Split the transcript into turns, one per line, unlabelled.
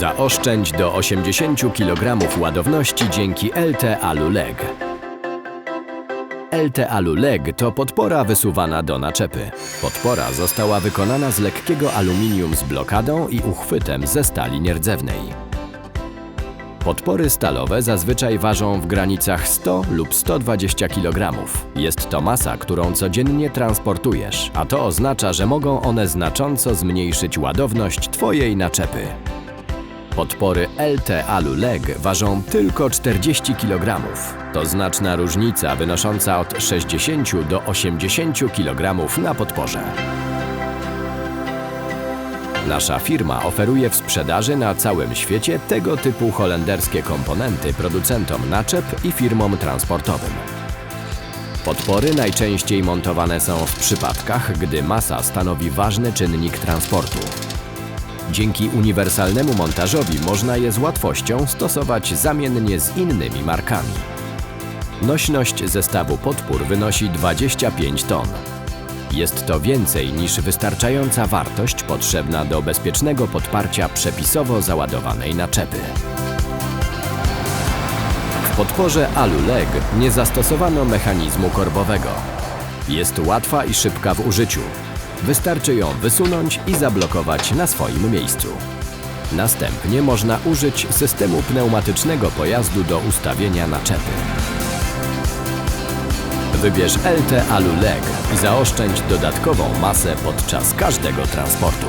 Zaoszczędź do 80 kg ładowności dzięki LT Aluleg. LT Aluleg to podpora wysuwana do naczepy. Podpora została wykonana z lekkiego aluminium z blokadą i uchwytem ze stali nierdzewnej. Podpory stalowe zazwyczaj ważą w granicach 100 lub 120 kg. Jest to masa, którą codziennie transportujesz, a to oznacza, że mogą one znacząco zmniejszyć ładowność Twojej naczepy. Podpory LT Alu Leg ważą tylko 40 kg. To znaczna różnica wynosząca od 60 do 80 kg na podporze. Nasza firma oferuje w sprzedaży na całym świecie tego typu holenderskie komponenty producentom naczep i firmom transportowym. Podpory najczęściej montowane są w przypadkach, gdy masa stanowi ważny czynnik transportu. Dzięki uniwersalnemu montażowi można je z łatwością stosować zamiennie z innymi markami. Nośność zestawu podpór wynosi 25 ton. Jest to więcej niż wystarczająca wartość potrzebna do bezpiecznego podparcia przepisowo załadowanej naczepy. W podporze AluLeg nie zastosowano mechanizmu korbowego. Jest łatwa i szybka w użyciu. Wystarczy ją wysunąć i zablokować na swoim miejscu. Następnie można użyć systemu pneumatycznego pojazdu do ustawienia naczepy. Wybierz LT Alu Leg i zaoszczędź dodatkową masę podczas każdego transportu.